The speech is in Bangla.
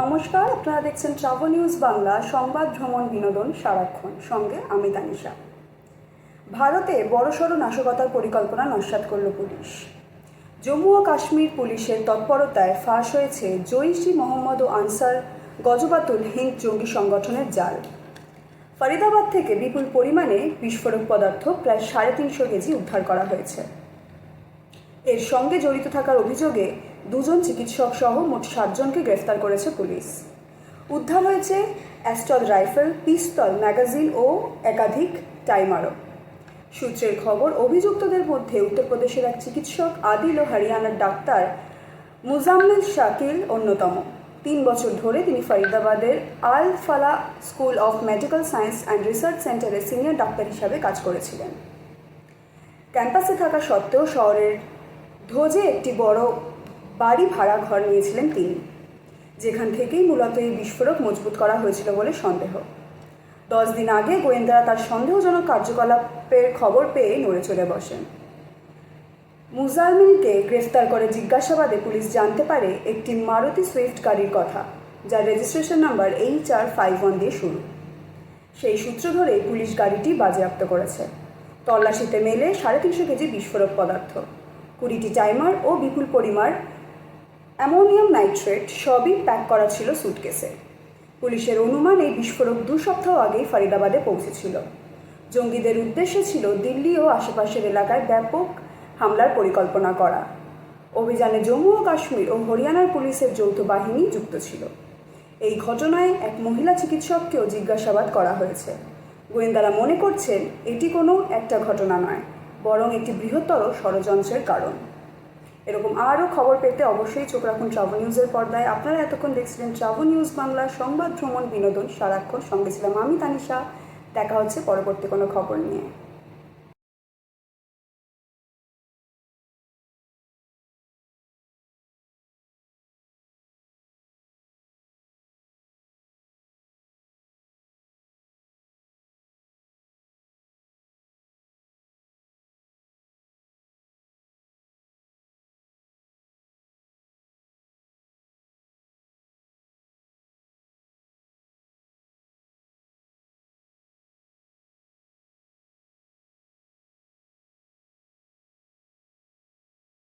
নমস্কার, আপনারা দেখছেন ট্রাভেল নিউজ বাংলা, সংবাদ ভ্রমণ বিনোদন সারাক্ষণ। সঙ্গে আমি তানিশা। ভারতে বড়সড় নাশকতার পরিকল্পনা নস্যাৎ করল পুলিশ। জম্মু ও কাশ্মীর পুলিশের তৎপরতায় ফাঁস হয়েছে জৈশি মোহাম্মদ ও আনসার গজবাতুল হিন্দ জঙ্গি সংগঠনের জাল। ফরিদাবাদ থেকে বিপুল পরিমাণে বিস্ফোরক পদার্থ প্রায় সাড়ে তিনশো কেজি উদ্ধার করা হয়েছে। এর সঙ্গে জড়িত থাকার অভিযোগে দুজন চিকিৎসক সহ মোট সাতজনকে গ্রেফতার করেছে পুলিশ। উদ্ধার হয়েছে অ্যাস্টল রাইফেল, পিস্তল ম্যাগাজিন ও একাধিক টাইমারও। সূত্রের খবর, অভিযুক্তদের মধ্যে উত্তরপ্রদেশের এক চিকিৎসক, আদিল ও হরিয়ানার ডাক্তার মুজাম্মেল শাকিল অন্যতম। তিন বছর ধরে তিনি ফরিদাবাদের Al Falah school of medical science and research সেন্টারে সিনিয়র ডাক্তার হিসাবে কাজ করেছিলেন। ক্যাম্পাসে থাকা সত্ত্বেও শহরের ধোজে একটি বড় বাড়ি ভাড়া ঘর নিয়েছিলেন তিনি, যেখান থেকেই মূলত এই বিস্ফোরক মজবুত করা হয়েছিল বলে সন্দেহ। দশ দিন আগে গোয়েন্দারা তার সন্দেহজনক কার্যকলাপের খবর পেয়ে নড়ে চড়ে বসেন। মুজালমিনকে গ্রেফতার করে জিজ্ঞাসাবাদে পুলিশ জানতে পারে একটি মারুতি সুইফট গাড়ির কথা, যার registration number H R five one দিয়ে শুরু। সেই সূত্র ধরেই পুলিশ গাড়িটি বাজেয়াপ্ত করেছে। তল্লাশিতে মেলে সাড়ে তিনশো কেজি বিস্ফোরক পদার্থ। কুড়িটি টাইমার ও বিপুল পরিমাণ অ্যামোনিয়াম নাইট্রেট সবই প্যাক করা ছিল সুটকেসে। পুলিশের অনুমান এই বিস্ফোরক দু সপ্তাহ আগেই ফরিদাবাদে পৌঁছেছিল। জঙ্গিদের উদ্দেশ্য ছিল দিল্লি ও আশেপাশের এলাকায় ব্যাপক হামলার পরিকল্পনা করা। অভিযানে জম্মু ও কাশ্মীর ও হরিয়ানার পুলিশের যৌথ বাহিনী যুক্ত ছিল। এই ঘটনায় এক মহিলা চিকিৎসককেও জিজ্ঞাসাবাদ করা হয়েছে। গোয়েন্দারা মনে করছেন, এটি কোনো একটা ঘটনা নয়। বরং একটি বৃহত্তর ষড়যন্ত্রের কারণ। এরকম আরও খবর পেতে অবশ্যই চোখ রাখুন ট্রাভেল নিউজের পর্দায়। আপনারা এতক্ষণ দেখছিলেন ট্রাভেল নিউজ বাংলার সংবাদ ভ্রমণ বিনোদন সারাক্ষণ সঙ্গে ছিলাম আমি, তানিশা। দেখা হচ্ছে পরবর্তী কোনো খবর নিয়ে।